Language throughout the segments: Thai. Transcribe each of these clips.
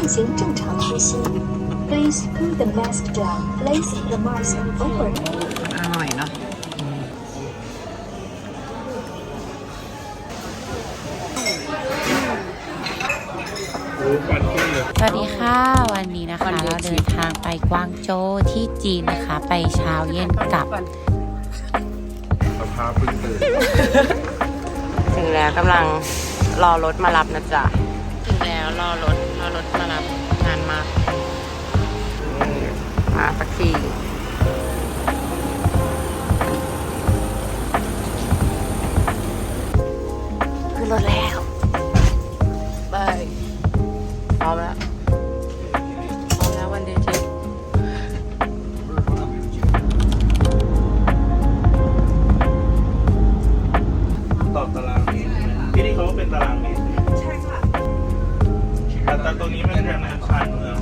进行正常呼吸。Please put the mask down. Place the mask over. อร่อยเนาะ โอ้ควันขึ้นเลย สวัสดีค่ะ วันนี้นะคะ เราเดินทางไปกวางโจวที่จีนนะคะ ไปเช้าเย็นกลับ สภาพเพิ่งตื่น ถึงแล้วกำลังรอรถมารับนะจ๊ะ ถึงแล้ว รอรถรอรถมารับนานมากนี่มาสักที นี้มันเป็นงานชานเมือง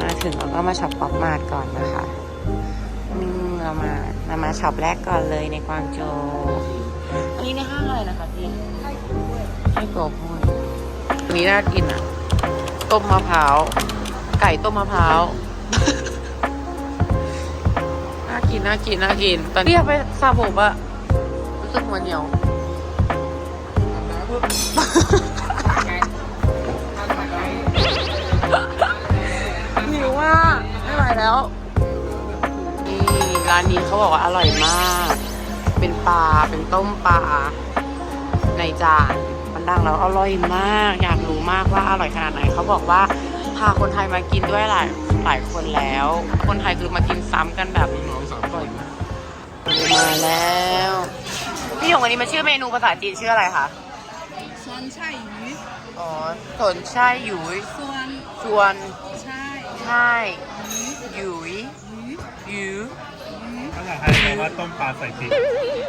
มาถึงเราก็มาช็อปป๊อปมาร์ทก่อนนะคะนี่เรามาเรามาช็อปแรกก่อนเลยในกวางโจวอันนี้ในห้างอะไรนะคะพี่ให้โกบห้วยอันนี้น่ากินอะ ต้มมะพร้าว ไก่ต้มมะพร้าว น่ากินน่ากินน่ากิน ตอนนี้อยากไปสระผมอะรู้สึกหัวเหนียวหิ มาไม่ไหวแล้วร้านนี้เขาบอกว่าอร่อยมาก เป็นปลา เป็นต้มปลา ในจานมันดังแล้วอร่อยมาก อยากรู้มากว่าอร่อยขนาดไหน เขาบอกว่าพาคนไทยมากินด้วยหลายหลายคนแล้ว คนไทยคือมากินซ้ำกันแบบสองสามคนมาแล้ว พี่หยงวันนี้มาชื่อเมนูภาษาจีนชื่ออะไรคะสวนไช่ยหยูอ๋อสวนช่ยหยูสวนสวนช่ ช่ หยุย鱼หยู鱼，ภาษาไทยแปลว่าต้มปลาใส่พริก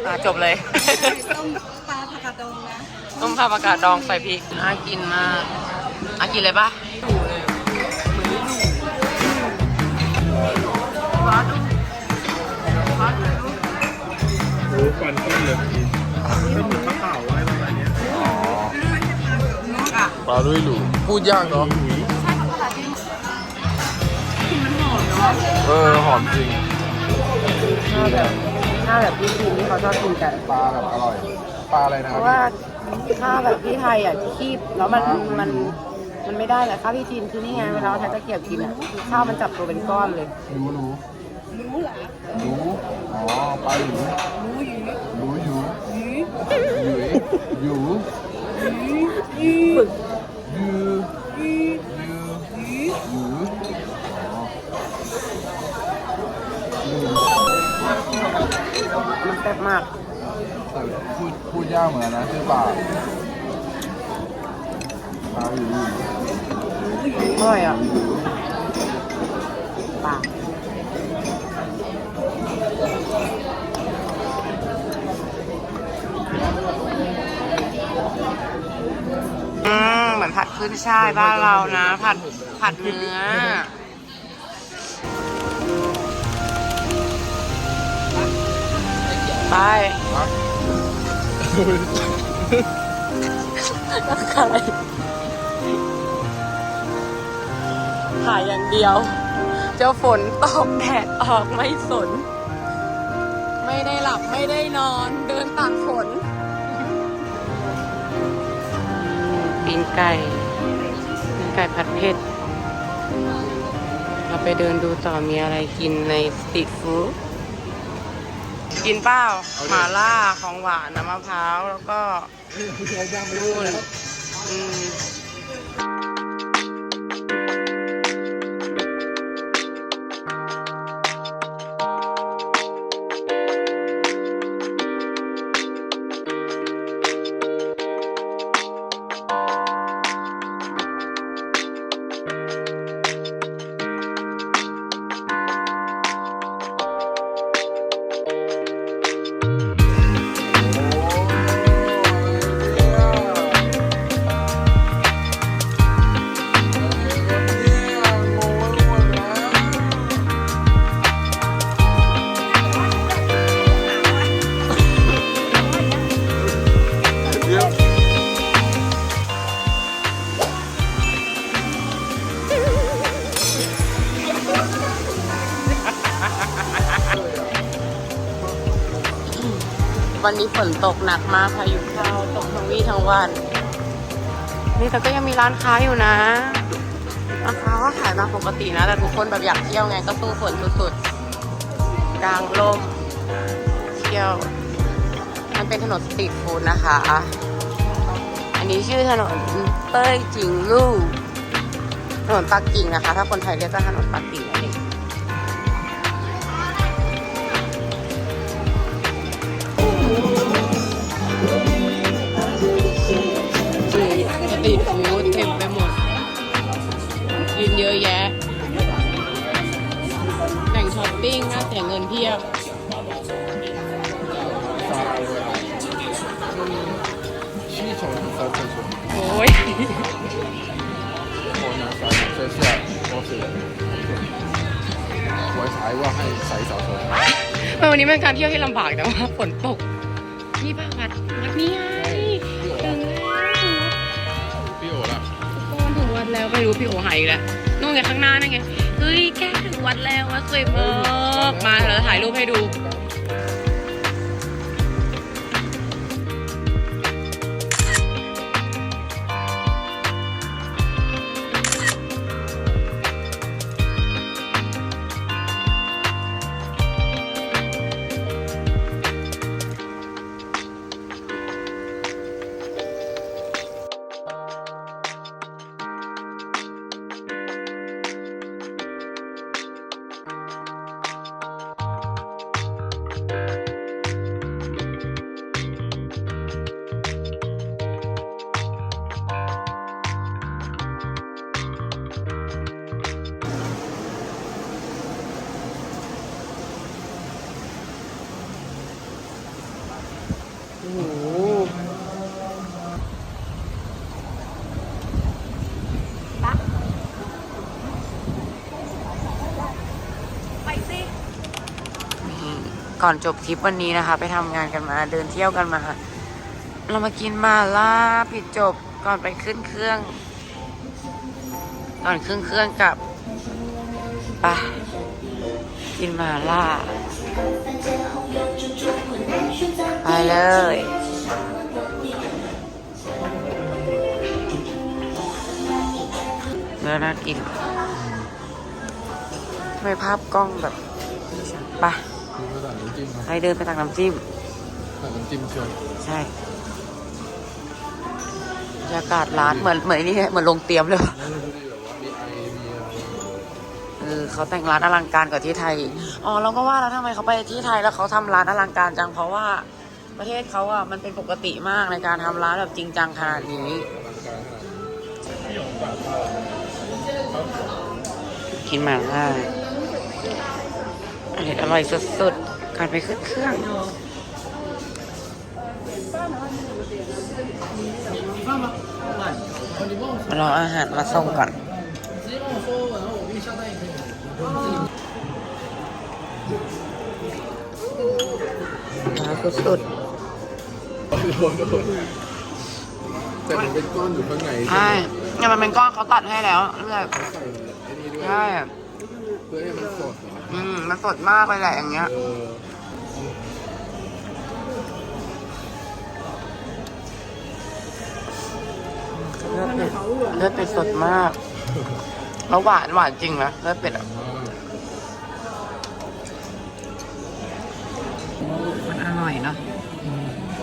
อะจบเลย ต้มปลาผักกาดดองนะต้มข้าวปลากาดดองใส่พริกน่ากินมากอะกินเลยปะว้าดูว้าดูโอ้ควันขึ้นเลยเป็นเหมือนปลาเผาอะไรประมาณเนี้ย ปลาลุยหลูพูดยากเนาะ เออหอมจริงข้าวแบบข้าวแบบพี่จีนที่เขาชอบกินกัน ปลาแบบอร่อยปลาอะไรนะเพครับราะว่าข้าวแบบพี่ไทยอะคีบแล้วมันมันมันไม่ได้แหละข้าวพี่จีนคือนี่ไงเวลาเราใช้ตะเกียบกินอะข้าวมันจับตัวเป็นก้อนเลยรู้รู้รู้เหรอรู้อ๋อปลาหลูรู้หยูรู้อยู่หยูอยู่อยู่หยูฝึกอยู่หยูอยู่หยู อยู่อ๋อ มันแซ่บมากแต่พูดพูดยากเหมือนกันนะชื่อปลาปลาอยู่อยู่อร่อยอะปากอืมเหมือนผัดขึ้นช่ายบ้านเรานะ ผัดผัดเนื้อ ไปขายขายอย่างเดียว เจ้าฝนตกแดดออกไม่สน ไม่ได้หลับไม่ได้นอน เดินตากฝนปีนไก่ปีนไก่ผัดเผ็ด เราไปเดินดูต่อมีอะไรกินในสตรีทฟู้ด กินเปล่าหมาล่าของหวานน้ำมะพร้าวแล้วก็นู่นอืม วันนี้ฝนตกหนักมากพายุเข้าตกทั้งวี่ทั้งวัน นี่แต่ก็ยังมีร้านค้าอยู่นะร้านค้าก็ขายตามปกตินะ แต่ทุกคนแบบอยากเที่ยวไงก็สู้ฝนสุดๆกลางลมเที่ยว มันเป็นถนนสตรีทฟู้ดนะคะ อันนี้ชื่อถนนเต้ยจิงลู่ถนนปักกิ่งนะคะ ถ้าคนไทยเรียกก็ถนนปักกิ่ง ติดทฟู้เต็มไปหมดยินเยอะแยะแต่งช้อปปิ้งน่าแต่ยเงินเพียบโอ้ยเชื่อเชื่อต้องซื้ไว้สายว่าให้ใส่สาวสวยวันนี้เป็นการเที่ยวที่ลำบากแต่ว่าฝนตก นี่ป่ะวัดวัดนี้ค่ะ แล้วไม่รู้พี่โอหายอีกแล้วนู่นไงข้างหน้านั่นไงเฮ้ยแกถึงวัดแล้ววัดสวยมากมาเราจะถ่ายรูปให้ดู ก่อนจบทริปวันนี้นะคะ ไปทำงานกันมาเดินเที่ยวกันมา เรามากินมาล่าปิดจบก่อนไปขึ้นเครื่อง ก่อนขึ้นเครื่องกลับไปกินมาล่าไปเลยเนื้อน่ากินทำไมภาพกล้องแบบไปพี่ก็สั่งน้ำ จิ้มนะให้เดินไปตักน้ำจิ้มสั่งน้ำจิ้มเชียวใช่บรรยากาศร้านเหมือนเหมือนไอ้นี่เหมือนโรงเตรียมเลยว่ะแล้วดูดิแบบว่ามีไอมีอะไรเออเขาแต่งร้านอลังการกว่าที่ไทยอ๋อเราก็ว่าแล้วทำไมเขาไปที่ไทยแล้วเขาทำร้านอลังการจังเพราะว่าประเทศเขาอะมันเป็นปกติมากในการทำร้านแบบจริงจังขนาดนี้อลังการขนาดนี้กินหมาล่าอร่อยอร่อยสุดๆ ก่อนไปขึ้นเครื่องรออาหารมาส่งก่อนมาสุดแต่มันเป็นก้อนอยู่ข้างในๆใช่เนี่ยมันเป็นก้อนเขาตัดให้แล้วเรื่อยใส่ไอ้นี่ด้วยใช่เพื่อให้มันสดเหรออืมมันสดมากเลยแหละอย่างเงี้ย เออเลือดเป็ดเลือดเป็ดสดมากแล้วหวานหวานจริงนะเลือดเป็ดอะมันอร่อยเนาะ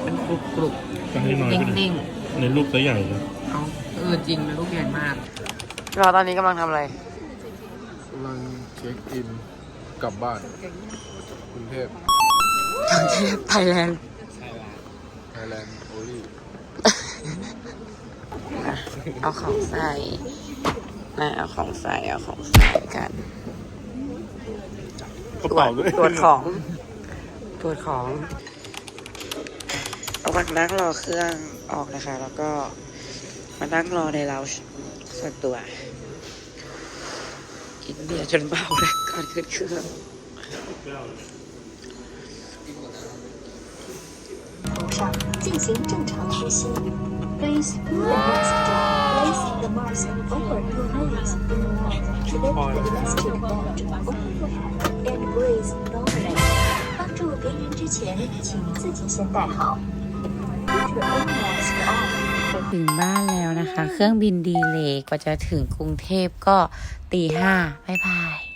เป็นกรุบกรุบก็ให้น้อยๆไปหน่อยนิ่งในรูปตัวใหญ่เลยๆเอาเออจริงเป็นลูกใหญ่มากเราตอนนี้กำลังทำอะไรกำลังเช็คอินกลับบ้านกรุงเทพไทยแลนด์ไทยแลนด์โอลี่ เอาของใส่นะเอาของใส่ เอาของใส่กัน กระเป๋าด้วย ตรวจของ ตรวจของระหว่างนั่งรอเครื่องออกนะคะ แล้วก็มานั่งรอในเราส่วนตัว กินเบียร์จนเมาเลยก่อนขึ้นเครื่อง 头上进行正常呼吸。Please put the mask down. Place the mask over your nose. Let the elastic band over your head and breathe normally. After 助别人之前，请自己先戴好。Put your own mask on. ถึงบ้านแล้วนะคะ เครื่องบินดีเลยกว่าจะถึงกรุงเทพก็ตีห้าบ๊ายบาย